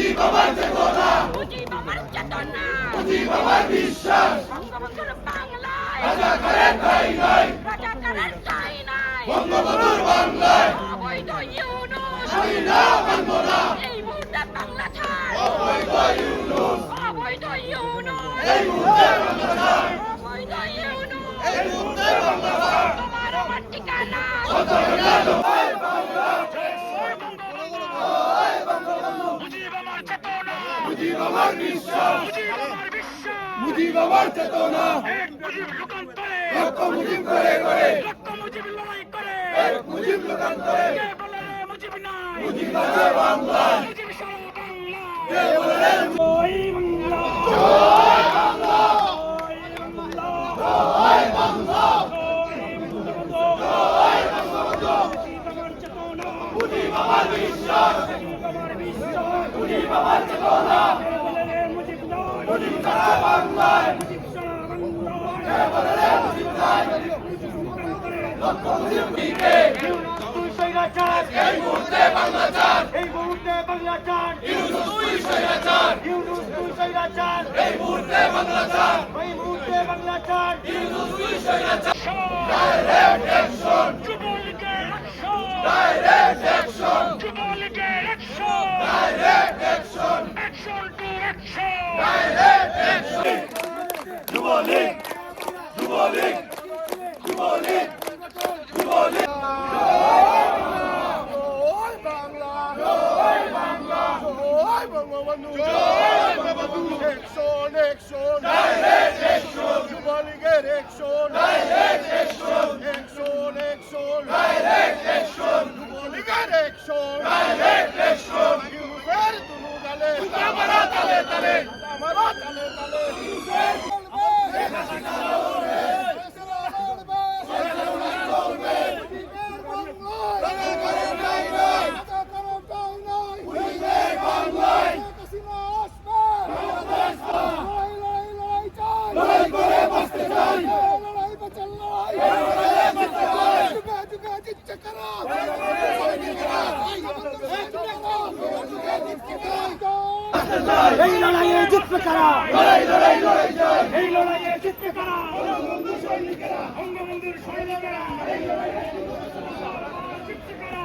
মুজিব আমার চেতনা। মুজিব চেতনা। মুজিব বিশ্বাস। বঙ্গবন্ধুর বাংলায়। রাজাকারের ঠাই নাই রাজাকারের ঠাঁই নাই বঙ্গবন্ধুর বাংলায়। অবৈধ ইউনুস। আমি না মানব না। এই মুহূর্তে বাংলা ছাড়। অবৈধ ইউনুস। অবৈধ ইউনুস। এই মুহূর্তে বাংলা ছাড়। অবৈধ ইউনুস। এই মুহূর্তে বাংলা ছাড়। তোমার আমার ঠিকানা। কত গেল মুজিব আমার চেতনা মুজিব আমার বিশ্বাস। মুজিব আমার চেতনা। এক মুজিব লোকান্তরে লক্ষ মুজিব করে করে। লক্ষ মুজিব লড়াই করে এক মুজিব লোকান্তরে। কে বলে মুজিব নাই মুজিব আছে মুজিব সারা বাংলা। কে বলে জয় বাংলা। জয় বাংলা। জয় বাংলা। জয় বঙ্গবন্ধু মুজিব আমার বিশ্বাস। এই মুহূর্তে বাংলা চান এই মুহূর্তে বাংলা চান ইউনুস দুই স্বৈরাচার ইউনুস দুই স্বৈরাচার এই মুহূর্তে বাংলা চান এই মুহূর্তে বাংলা চান ইউনুস দুই স্বৈরাচার ডাইরেক্ট যুবলীগ যুবলীগ যুবলীগ যুবলীগ জয় বাংলা জয় বাংলা জয় বঙ্গবন্ধু জয় বঙ্গবন্ধু একশন ডাইরেক্ট অ্যাকশন যুবলীগের action action action direct action যুবলীগের ডাইরেক্ট অ্যাকশন ইউনুসের দুনু গালে আমরা তালে তালে আমরা তালে তালে বাংলায় লড়াই করে বাঁচতে চাই এই লড়াইয়ে জিতবে কারা? লড়াইয়ে জিতবে কারা বঙ্গবন্ধু সৈনিকেরা বঙ্গবন্ধুর সৈনিকেরা জিতবে কারা